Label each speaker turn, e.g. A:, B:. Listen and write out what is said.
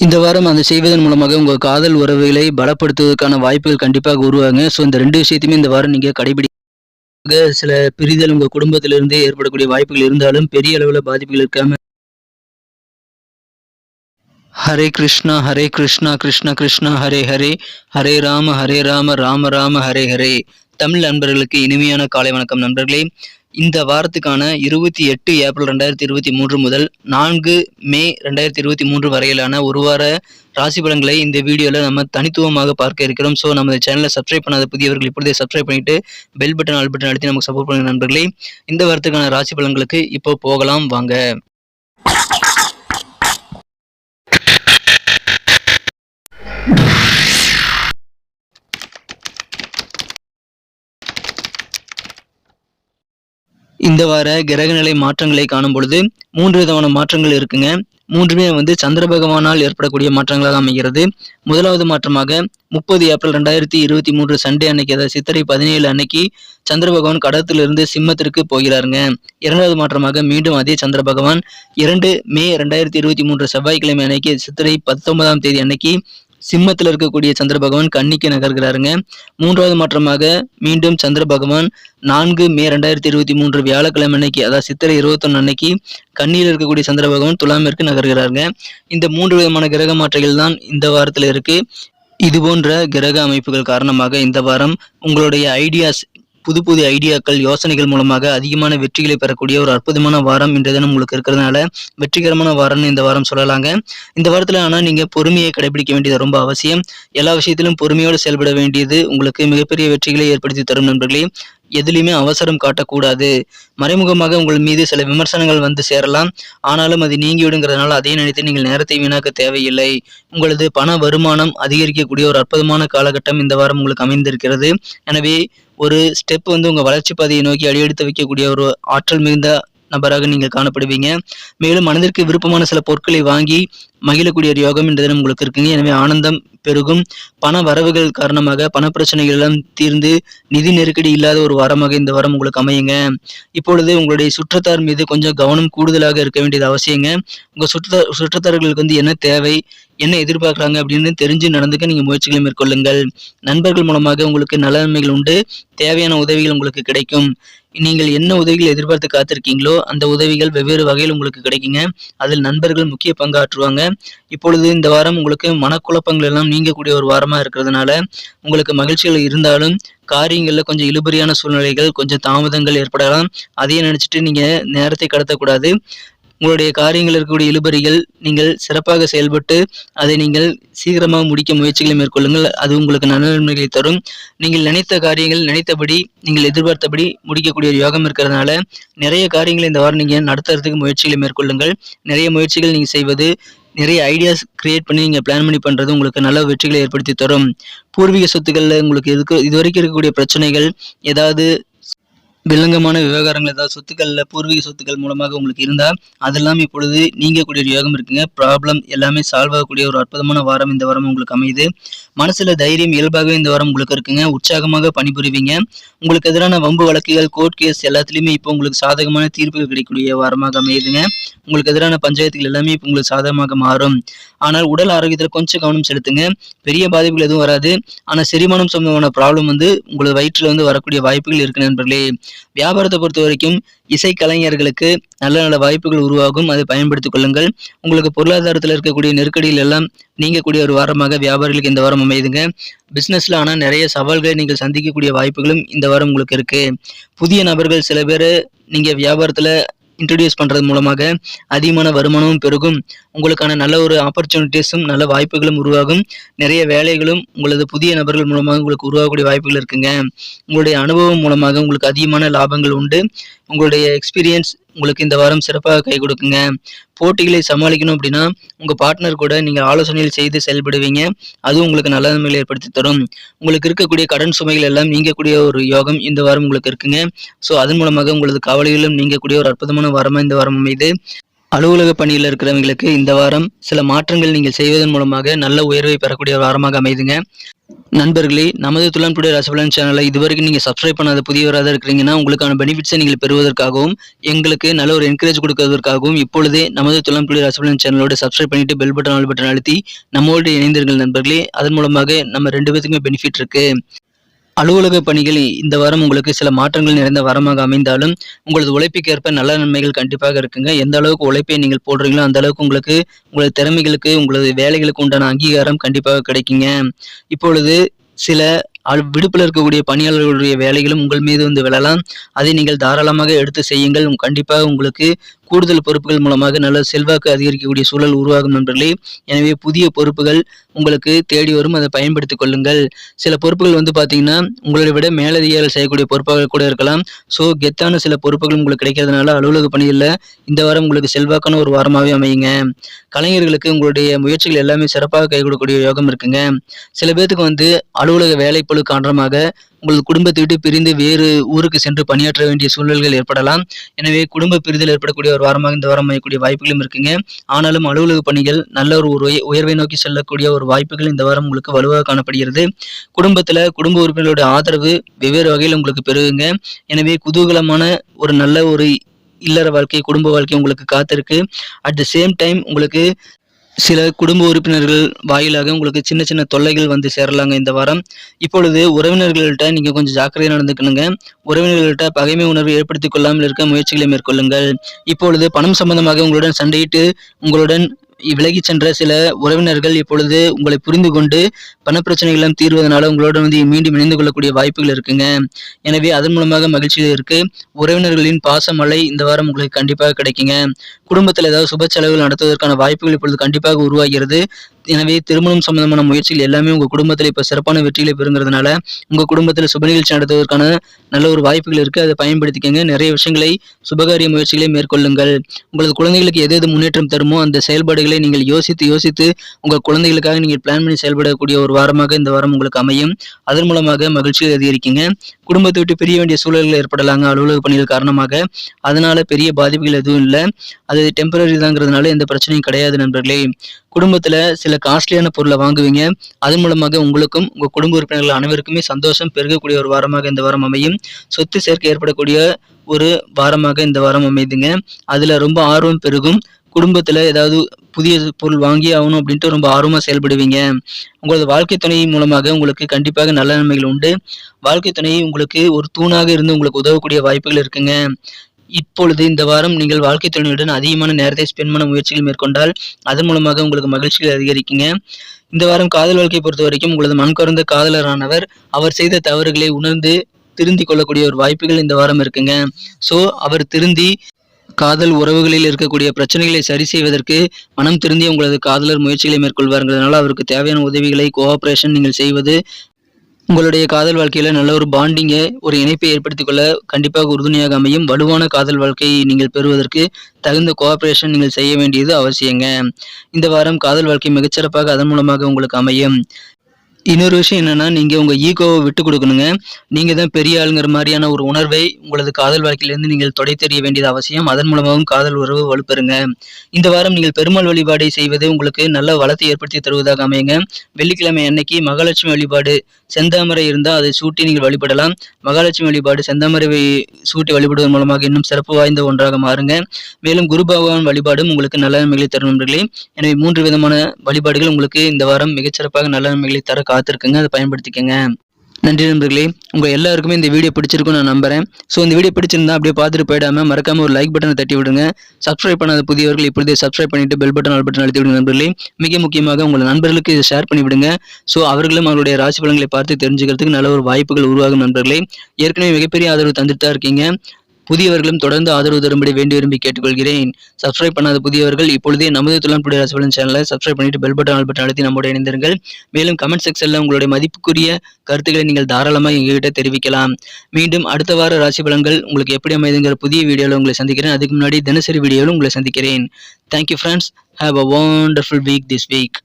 A: இந்த வாரம் அதை செய்வதன் மூலமாக உங்கள் காதல் உறவுகளை பலப்படுத்துவதற்கான வாய்ப்புகள் கண்டிப்பாக உருவாங்க ஸோ இந்த ரெண்டு விஷயத்தையுமே இந்த வாரம் நீங்கள் கடைபிடிக்க சில பிரிதல் உங்கள் குடும்பத்திலிருந்தே ஏற்படக்கூடிய வாய்ப்புகள் இருந்தாலும் பெரிய அளவில் பாதிப்புகள் இருக்காம ஹரே கிருஷ்ணா ஹரே கிருஷ்ணா கிருஷ்ணா கிருஷ்ணா ஹரே ஹரே. ஹரே ராம ஹரே ராம ராம ராம ஹரே ஹரே. தமிழ் நண்பர்களுக்கு இனிமையான காலை வணக்கம் நண்பர்களே. இந்த வாரத்துக்கான இருபத்தி எட்டு ஏப்ரல் ரெண்டாயிரத்தி இருபத்தி மூன்று முதல் நான்கு மே ரெண்டாயிரத்தி இருபத்தி மூன்று வரையிலான ஒரு வார ராசி பலன்களை இந்த வீடியோவில் நம்ம தனித்துவமாக பார்க்க இருக்கிறோம். ஸோ நம்ம சேனலை சப்ஸ்கிரைப் பண்ணாத புதியவர்கள் இப்பொழுதே சப்ஸ்கிரைப் பண்ணிட்டு பெல் பட்டன் ஆல் பட்டன் அழுத்தி நமக்கு சப்போர்ட் பண்ணுங்க நண்பர்களே. இந்த வாரத்துக்கான ராசி பலன்களுக்கு இப்போ போகலாம். வாங்க. இந்த வார கிரகநிலை மாற்றங்களை காணும் பொழுது மூன்று விதமான மாற்றங்கள் இருக்குங்க. மூன்றுமே வந்து சந்திர பகவானால் ஏற்படக்கூடிய மாற்றங்களாக அமைகிறது. முதலாவது மாற்றமாக முப்பது ஏப்ரல் ரெண்டாயிரத்தி இருபத்தி மூன்று சண்டே அன்னைக்கு அதாவது சித்திரை பதினேழு அன்னைக்கு சந்திர பகவான் கடத்திலிருந்து சிம்மத்திற்கு போகிறாருங்க. இரண்டாவது மாற்றமாக மீண்டும் அதே சந்திர பகவான் இரண்டு மே ரெண்டாயிரத்தி இருபத்தி மூன்று செவ்வாய்க்கிழமை அன்னைக்கு சித்திரை பத்தொன்பதாம் தேதி அன்னைக்கு சிம்மத்தில் இருக்கக்கூடிய சந்திர பகவான் கன்னிக்கு நகர்கிறாருங்க. மூன்றாவது மாற்றமாக மீண்டும் சந்திர பகவான் நான்கு மே ரெண்டாயிரத்தி இருபத்தி மூன்று வியாழக்கிழமை அன்னைக்கு அதாவது சித்திரை இருபத்தொன்னு அன்னைக்கு கண்ணியில் இருக்கக்கூடிய சந்திர பகவான் துலாமிற்கு நகர்கிறாருங்க. இந்த மூன்று விதமான கிரக மாற்றங்கள் தான் இந்த வாரத்தில் இருக்கு. இது போன்ற கிரக அமைப்புகள் காரணமாக இந்த வாரம் உங்களுடைய ஐடியாஸ் புது புது ஐடியாக்கள் யோசனைகள் மூலமாக அதிகமான வெற்றிகளை பெறக்கூடிய ஒரு அற்புதமான வாரம் இன்றைய தினம் உங்களுக்கு இருக்கிறதுனால வெற்றிகரமான வாரம்னு இந்த வாரம் சொல்லலாங்க. இந்த வாரத்தில் ஆனால் நீங்கள் பொறுமையை கடைபிடிக்க வேண்டியது ரொம்ப அவசியம். எல்லா விஷயத்திலும் பொறுமையோடு செயல்பட வேண்டியது உங்களுக்கு மிகப்பெரிய வெற்றிகளை ஏற்படுத்தி தரும் நண்பர்களே. எதுலையுமே அவசரம் காட்டக்கூடாது. மறைமுகமாக உங்கள் மீது சில விமர்சனங்கள் வந்து சேரலாம். ஆனாலும் அது நீங்கிவிடுங்கிறதுனால அதை நினைத்து நீங்கள் நேரத்தை வீணாக்க தேவையில்லை. உங்களது பண வருமானம் அதிகரிக்கக்கூடிய ஒரு அற்புதமான காலகட்டம் இந்த வாரம் உங்களுக்கு அமைந்திருக்கிறது. எனவே ஒரு ஸ்டெப் வந்து உங்கள் வளர்ச்சி பாதையை நோக்கி அடியெடுத்து வைக்கக்கூடிய ஒரு ஆற்றல் மிகுந்த நபராக நீங்கள் காணப்படுவீங்க. மேலும் மனதிற்கு விருப்பமான சில பொருட்களை வாங்கி மகிழக்கூடிய ஒரு யோகம் என்றதை தினம் உங்களுக்கு இருக்குங்க. எனவே ஆனந்தம் பெருகும். பண வரவுகள் காரணமாக பண பிரச்சனைகள் எல்லாம் தீர்ந்து நிதி நெருக்கடி இல்லாத ஒரு வாரமாக இந்த வாரம் உங்களுக்கு அமையுங்க. இப்பொழுது உங்களுடைய சுற்றத்தார் மீது கொஞ்சம் கவனம் கூடுதலாக இருக்க வேண்டியது அவசியங்க. உங்க சுற்ற சுற்றத்தார்களுக்கு வந்து என்ன தேவை என்ன எதிர்பார்க்குறாங்க அப்படின்னு தெரிஞ்சு நடந்துக்க நீங்கள் முயற்சிகளை மேற்கொள்ளுங்கள். நண்பர்கள் மூலமாக உங்களுக்கு நலன்மைகள் உண்டு தேவையான உதவிகள் உங்களுக்கு கிடைக்கும். நீங்கள் என்ன உதவிகள் எதிர்பார்த்து காத்திருக்கீங்களோ அந்த உதவிகள் வெவ்வேறு வகையில் உங்களுக்கு கிடைக்குங்க. அதில் நண்பர்கள் முக்கிய பங்காற்றுவாங்க. இப்பொழுது இந்த வாரம் உங்களுக்கு மனக்குழப்பங்கள் எல்லாம் நீங்கக்கூடிய ஒரு வாரமாக இருக்கிறதுனால உங்களுக்கு மகிழ்ச்சிகள் இருந்தாலும் காரியங்களில் கொஞ்சம் இழுபறியான சூழ்நிலைகள் கொஞ்சம் தாமதங்கள் ஏற்படலாம். அதையே நினச்சிட்டு நீங்கள் நேரத்தை கடத்தக்கூடாது. உங்களுடைய காரியங்கள் இருக்கக்கூடிய இழுபறிகள் நீங்கள் சிறப்பாக செயல்பட்டு அதை நீங்கள் சீக்கிரமாக முடிக்க முயற்சிகளை மேற்கொள்ளுங்கள். அது உங்களுக்கு நன்மைகளை தரும். நீங்கள் நினைத்த காரியங்கள் நினைத்தபடி நீங்கள் எதிர்பார்த்தபடி முடிக்கக்கூடிய ஒரு யோகம் இருக்கிறதுனால நிறைய காரியங்களை இந்த வாரம் நீங்கள் நடத்துறதுக்கு முயற்சிகளை மேற்கொள்ளுங்கள். நிறைய முயற்சிகள் நீங்கள் செய்வது நிறைய ஐடியாஸ் கிரியேட் பண்ணி நீங்கள் பிளான் பண்ணி பண்ணுறது உங்களுக்கு நல்ல வெற்றிகளை ஏற்படுத்தி தரும். பூர்வீக சொத்துக்களில் உங்களுக்கு இதுக்கு இது வரைக்கும் இருக்கக்கூடிய பிரச்சனைகள் ஏதாவது வில்லங்கமான விவகாரங்கள் ஏதாவது சொத்துக்களில் பூர்வீக சொத்துக்கள் மூலமாக உங்களுக்கு இருந்தால் அதெல்லாம் இப்பொழுது நீங்கக்கூடிய ஒரு யோகம் இருக்குங்க. ப்ராப்ளம் எல்லாமே சால்வ் ஆகக்கூடிய ஒரு அற்புதமான வாரம் இந்த வாரம் உங்களுக்கு அமையுது. மனசில் தைரியம் இயல்பாகவே இந்த வாரம் உங்களுக்கு இருக்குங்க. உற்சாகமாக பணிபுரிவீங்க. உங்களுக்கு எதிரான வம்பு வழக்குகள் கோர்ட் கேஸ் எல்லாத்துலேயுமே இப்போ உங்களுக்கு சாதகமான தீர்ப்புகள் கிடைக்கக்கூடிய வாரமாக அமையுதுங்க. உங்களுக்கு எதிரான பஞ்சாயத்துகள் எல்லாமே இப்போ உங்களுக்கு சாதகமாக மாறும். ஆனால் உடல் ஆரோக்கியத்தில் கொஞ்சம் கவனம் செலுத்துங்க. பெரிய பாதிப்புகள் எதுவும் வராது. ஆனால் செரிமானம் சம்பந்தமான ப்ராப்ளம் வந்து உங்களது வயிற்றில் வந்து வரக்கூடிய வாய்ப்புகள் இருக்கு நண்பர்களே. வியாபாரத்தை பொறுத்த வரைக்கும் இசை கலைஞர்களுக்கு நல்ல நல்ல வாய்ப்புகள் உருவாகும். அதை பயன்படுத்திக் கொள்ளுங்கள். உங்களுக்கு பொருளாதாரத்தில் இருக்கக்கூடிய நெருக்கடியில் எல்லாம் நீங்கக்கூடிய ஒரு வாரமாக வியாபாரிகளுக்கு இந்த வாரம் அமையுதுங்க. பிஸ்னஸில் ஆனால் நிறைய சவால்களை நீங்கள் சந்திக்கக்கூடிய வாய்ப்புகளும் இந்த வாரம் உங்களுக்கு இருக்கு. புதிய நபர்கள் சில பேர் நீங்கள் வியாபாரத்தில் இன்ட்ரடியூஸ் பண்ணுறது மூலமாக அதிகமான வருமானமும் பெருகும். உங்களுக்கான நல்ல ஒரு ஆப்பர்ச்சுனிட்டிஸும் நல்ல வாய்ப்புகளும் உருவாகும். நிறைய வேலைகளும் உங்களது புதிய நபர்கள் மூலமாக உங்களுக்கு உருவாகக்கூடிய வாய்ப்புகள் இருக்குங்க. உங்களுடைய அனுபவம் மூலமாக உங்களுக்கு அதிகமான லாபங்கள் உண்டு. உங்களுடைய எக்ஸ்பீரியன்ஸ் உங்களுக்கு இந்த வாரம் சிறப்பாக கை கொடுக்குங்க. போட்டிகளை சமாளிக்கணும் அப்படின்னா உங்கள் பார்ட்னர் கூட நீங்கள் ஆலோசனைகள் செய்து செயல்படுவீங்க. அதுவும் உங்களுக்கு நல்ல நன்மைகளை ஏற்படுத்தி தரும். உங்களுக்கு இருக்கக்கூடிய கடன் சுமைகள் எல்லாம் நீங்கக்கூடிய ஒரு யோகம் இந்த வாரம் உங்களுக்கு இருக்குங்க. ஸோ அதன் மூலமாக உங்களது கவலைகளும் நீங்கக்கூடிய ஒரு அற்புதமான வாரமாக இந்த வாரம் அமைது அலுவலக பணியில் இருக்கிறவங்களுக்கு இந்த வாரம் சில மாற்றங்கள் நீங்கள் செய்வதன் மூலமாக நல்ல உயர்வை பெறக்கூடிய ஒரு வாரமாக அமைதுங்க. நண்பர்களே நமது துளன்புடைய ரசபலன் சேனலை இதுவரைக்கும் நீங்கள் சப்ஸ்கிரைப் பண்ணாத புதியவராக இருக்கிறீங்கன்னா உங்களுக்கான பெனிஃபிட்ஸை நீங்கள் பெறுவதற்காகவும் எங்களுக்கு நல்ல ஒரு என்கரேஜ் கொடுக்கறதற்காகவும் இப்பொழுதே நமது துளன்புடைய ரசபலன் சேனலோட சப்ஸ்கிரைப் பண்ணிட்டு பெல் பட்டன் ஆல் பட்டன் அழுத்தி நம்மளோட இணைந்தீர்கள் நண்பர்களே. அதன் மூலமாக நம்ம ரெண்டு பேத்துக்குமே பெனிஃபிட் இருக்குது அலுவலக பணிகள் இந்த வாரம் உங்களுக்கு சில மாற்றங்கள் நிறைந்த வாரமாக அமைந்தாலும் உங்களது உழைப்புக்கேற்ப நல்ல நன்மைகள் கண்டிப்பாக இருக்குங்க. எந்த அளவுக்கு உழைப்பை நீங்கள் போடுறீங்களோ அந்த அளவுக்கு உங்களுக்கு உங்களது திறமைகளுக்கு உங்களது வேலைகளுக்கு உண்டான அங்கீகாரம் கண்டிப்பாக கிடைக்குங்க. இப்பொழுது சில விடுப்பில் இருக்கக்கூடிய பணியாளர்களுடைய வேலைகளும் உங்கள் மீது வந்து விழலாம். அதை நீங்கள் தாராளமாக எடுத்து செய்யுங்கள். கண்டிப்பாக உங்களுக்கு கூடுதல் பொறுப்புகள் மூலமாக நல்ல செல்வாக்கு அதிகரிக்கக்கூடிய சூழல் உருவாகும் நண்பர்களே. எனவே புதிய பொறுப்புகள் உங்களுக்கு தேடி வரும். அதை பயன்படுத்திக் கொள்ளுங்கள். சில பொறுப்புகள் வந்து பார்த்தீங்கன்னா உங்களை விட மேலதிகாரிகள் செய்யக்கூடிய பொறுப்பாக கூட இருக்கலாம். ஸோ கெத்தான சில பொறுப்புகள் உங்களுக்கு கிடைக்கிறதுனால அலுவலக பணியில் இந்த வாரம் உங்களுக்கு செல்வாக்கான ஒரு வாரமாகவே அமையுங்க. கலைஞர்களுக்கு உங்களுடைய முயற்சிகள் எல்லாமே சிறப்பாக கை கொடுக்கக்கூடிய யோகம் இருக்குங்க. சில பேர்த்துக்கு வந்து அலுவலக வேலை வேலைப்பழு காரணமாக உங்களது குடும்பத்தை விட்டு பிரிந்து வேறு ஊருக்கு சென்று பணியாற்ற வேண்டிய சூழல்கள் ஏற்படலாம். எனவே குடும்ப பிரிதல் ஏற்படக்கூடிய ஒரு வாரமாக இந்த வாரம் அமையக்கூடிய வாய்ப்புகளும் இருக்குங்க. ஆனாலும் அலுவலக பணிகள் நல்ல ஒரு உயர்வை நோக்கி செல்லக்கூடிய ஒரு வாய்ப்புகள் இந்த வாரம் உங்களுக்கு வலுவாக காணப்படுகிறது. குடும்பத்தில் குடும்ப உறுப்பினர்களுடைய ஆதரவு வெவ்வேறு வகையில் உங்களுக்கு பெருகுங்க. எனவே குதூகலமான ஒரு நல்ல ஒரு இல்லற வாழ்க்கை குடும்ப வாழ்க்கை உங்களுக்கு காத்திருக்கு. அட் த சேம் டைம் உங்களுக்கு சில குடும்ப உறுப்பினர்கள் வாயிலாக உங்களுக்கு சின்ன சின்ன தொல்லைகள் வந்து சேரலாங்க இந்த வாரம். இப்பொழுது உறவினர்கள்ட்ட நீங்கள் கொஞ்சம் ஜாக்கிரதையாக நடந்துக்கணுங்க. உறவினர்கள்ட்ட பகைமை உணர்வு ஏற்படுத்தி கொள்ளாமல் இருக்க முயற்சிகளை மேற்கொள்ளுங்கள். இப்பொழுது பணம் சம்பந்தமாக உங்களுடன் சண்டையிட்டு உங்களுடன் விலகி சென்ற சில உறவினர்கள் இப்பொழுது உங்களை புரிந்து கொண்டு பணப்பிரச்சனைகளும் தீர்வதனால உங்களோட வந்து மீண்டும் இணைந்து கொள்ளக்கூடிய வாய்ப்புகள் இருக்குங்க. எனவே அதன் மூலமாக மகிழ்ச்சிகள் இருக்கு. உறவினர்களின் பாசமழை இந்த வாரம் உங்களுக்கு கண்டிப்பாக கிடைக்குங்க. குடும்பத்தில் ஏதாவது சுப செலவுகள் நடத்துவதற்கான வாய்ப்புகள் இப்பொழுது கண்டிப்பாக உருவாகிறது. எனவே திருமணம் சம்பந்தமான முயற்சிகள் எல்லாமே உங்க குடும்பத்தில் இப்போ சிறப்பான வெற்றிகளை பெறுங்கிறதுனால உங்க குடும்பத்தில் சுப நிகழ்ச்சி நடத்துவதற்கான நல்ல ஒரு வாய்ப்புகள் இருக்கு. அதை பயன்படுத்திக்கங்க. நிறைய விஷயங்களை சுபகாரிய முயற்சிகளை மேற்கொள்ளுங்கள். உங்களது குழந்தைகளுக்கு எது எது முன்னேற்றம் தருமோ அந்த செயல்பாடுகளை நீங்கள் யோசித்து யோசித்து உங்கள் குழந்தைகளுக்காக நீங்கள் பிளான் பண்ணி செயல்படக்கூடிய ஒரு வாரமாக இந்த வாரம் உங்களுக்கு அமையும். அதன் மூலமாக மகிழ்ச்சியை அதிகரிக்குங்க. குடும்பத்தை விட்டு பிரிய வேண்டிய சூழல்கள் ஏற்படலாங்க. அலுவலக பணிகள் காரணமாக. அதனால பெரிய பாதிப்புகள் எதுவும் இல்லை. அது டெம்பரரி தாங்கிறதுனால எந்த பிரச்சனையும் கிடையாது நண்பர்களே. குடும்பத்தில் சில காஸ்ட்லியான பொருளை வாங்குவீங்க. அதன் மூலமாக உங்களுக்கும் உங்கள் குடும்ப உறுப்பினர்கள் அனைவருக்குமே சந்தோஷம் பெருகக்கூடிய ஒரு வாரமாக இந்த வாரம் அமையும். சொத்து சேர்க்கை ஏற்படக்கூடிய ஒரு வாரமாக இந்த வாரம் அமைதுங்க. அதில் ரொம்ப ஆர்வம் பெருகும். குடும்பத்தில் ஏதாவது புதிய பொருள் வாங்கி ஆகணும் அப்படின்ட்டு ரொம்ப ஆர்வமாக செயல்படுவீங்க. உங்களது வாழ்க்கை துணை மூலமாக உங்களுக்கு கண்டிப்பாக நல்ல நன்மைகள் உண்டு. வாழ்க்கை துணை உங்களுக்கு ஒரு தூணாக இருந்து உங்களுக்கு உதவக்கூடிய வாய்ப்புகள் இருக்குங்க. இப்பொழுது இந்த வாரம் நீங்கள் வாழ்க்கை துணையுடன் அதிகமான நேரத்தை ஸ்பெண்ட் பண்ண முயற்சிகள் மேற்கொண்டால் அதன் மூலமாக உங்களுக்கு மகிழ்ச்சிகள் அதிகரிக்குங்க. இந்த வாரம் காதல் வாழ்க்கையை பொறுத்த வரைக்கும் உங்களது மண்கொறந்த காதலரானவர் அவர் செய்த தவறுகளை உணர்ந்து திருந்தி கொள்ளக்கூடிய ஒரு வாய்ப்புகள் இந்த வாரம் இருக்குங்க. ஸோ அவர் திருந்தி காதல் உறவுகளில் இருக்கக்கூடிய பிரச்சனைகளை சரி செய்வதற்கு மனம் திருந்தி உங்களது காதலர் முயற்சிகளை மேற்கொள்வார்கள் அவருக்கு தேவையான உதவிகளை கோஆப்ரேஷன் நீங்கள் செய்வது உங்களுடைய காதல் வாழ்க்கையில் நல்ல ஒரு பாண்டிங்கை ஒரு இணைப்பை ஏற்படுத்திக் கொள்ள கண்டிப்பாக உறுதுணையாக அமையும். வலுவான காதல் வாழ்க்கையை நீங்கள் பெறுவதற்கு தகுந்த கோஆபரேஷன் நீங்கள் செய்ய வேண்டியது அவசியங்க. இந்த வாரம் காதல் வாழ்க்கை மிகச்சிறப்பாக அதன் மூலமாக உங்களுக்கு அமையும். இன்னொரு விஷயம் என்னென்னா நீங்கள் உங்கள் ஈகோவை விட்டு கொடுக்கணுங்க. நீங்கள் தான் பெரிய ஆளுங்கிற மாதிரியான ஒரு உணர்வை உங்களது காதல் வாழ்க்கையிலேருந்து நீங்கள் தொடை தெரிய வேண்டியது அவசியம். அதன் மூலமாகவும் காதல் உறவு வலுப்பெறுங்க. இந்த வாரம் நீங்கள் பெருமாள் வழிபாடை செய்வது உங்களுக்கு நல்ல வளத்தை ஏற்படுத்தி தருவதாக அமையுங்க. வெள்ளிக்கிழமை அன்னைக்கு மகாலட்சுமி வழிபாடு செந்தாமரை இருந்தால் அதை சூட்டி நீங்கள் வழிபடலாம். மகாலட்சுமி வழிபாடு செந்தாமரை சூட்டி வழிபடுவதன் மூலமாக இன்னும் சிறப்பு வாய்ந்த ஒன்றாக மாறுங்க. மேலும் குரு பகவான் வழிபாடும் உங்களுக்கு நல்ல நன்மைகளை தரும் நண்பர்களே. எனவே மூன்று விதமான வழிபாடுகள் உங்களுக்கு இந்த வாரம் மிகச்சிறப்பாக நல்ல நன்மைகளை தர காத்திருக்குங்க. அதை பயன்படுத்திக்கங்க. நன்றி நண்பர்களே. உங்கள் எல்லாருக்குமே இந்த வீடியோ பிடிச்சிருக்கும் நான் நம்புறேன். ஸோ இந்த வீடியோ பிடிச்சிருந்தா அப்படியே பார்த்துட்டு போயிடாம மறக்காம ஒரு லைக் பட்டனை தட்டி விடுங்க. சப்ஸ்கிரைப் பண்ணாத புதியவர்கள் இப்பொழுதே சப்ஸ்கிரைப் பண்ணிட்டு பெல் பட்டன் ஆல் பட்டன் அழுத்தி விடுங்க நண்பர்களே. மிக முக்கியமாக உங்கள் நண்பர்களுக்கு இதை ஷேர் பண்ணி விடுங்க. ஸோ அவர்களும் அவருடைய ராசி பலன்களை பார்த்து தெரிஞ்சுக்கிறதுக்கு நல்ல ஒரு வாய்ப்புகள் உருவாகும் நண்பர்களே. ஏற்கனவே மிகப்பெரிய ஆதரவு தந்துட்டு தான் இருக்கீங்க. புதியவர்களும் தொடர்ந்து ஆதரவு தரும்படி வேண்டி விரும்பி கேட்டுக்கொள்கிறேன். சப்ஸ்கிரைப் பண்ணாத புதியவர்கள் இப்பொழுதே நமது துலான்புடி ரசவலன் சேனலை சப்ஸ்கிரைப் பண்ணிட்டு பெல் பட்டன் ஆல் பட்டன் அழுத்தி நம்மோட இணைந்திருங்கள். மேலும் கமெண்ட் செக்ஷன்ல உங்களுடைய மதிப்புக்குரிய கருத்துக்களை நீங்கள் தாராளமாக எங்ககிட்ட தெரிவிக்கலாம். மீண்டும் அடுத்த வார ராசி பலன்கள் உங்களுக்கு எப்படி அமைதுங்கிற புதிய வீடியோவில் உங்களை சந்திக்கிறேன். அதுக்கு முன்னாடி தினசரி வீடியோவில் உங்களை சந்திக்கிறேன். Thank you friends have a wonderful week this week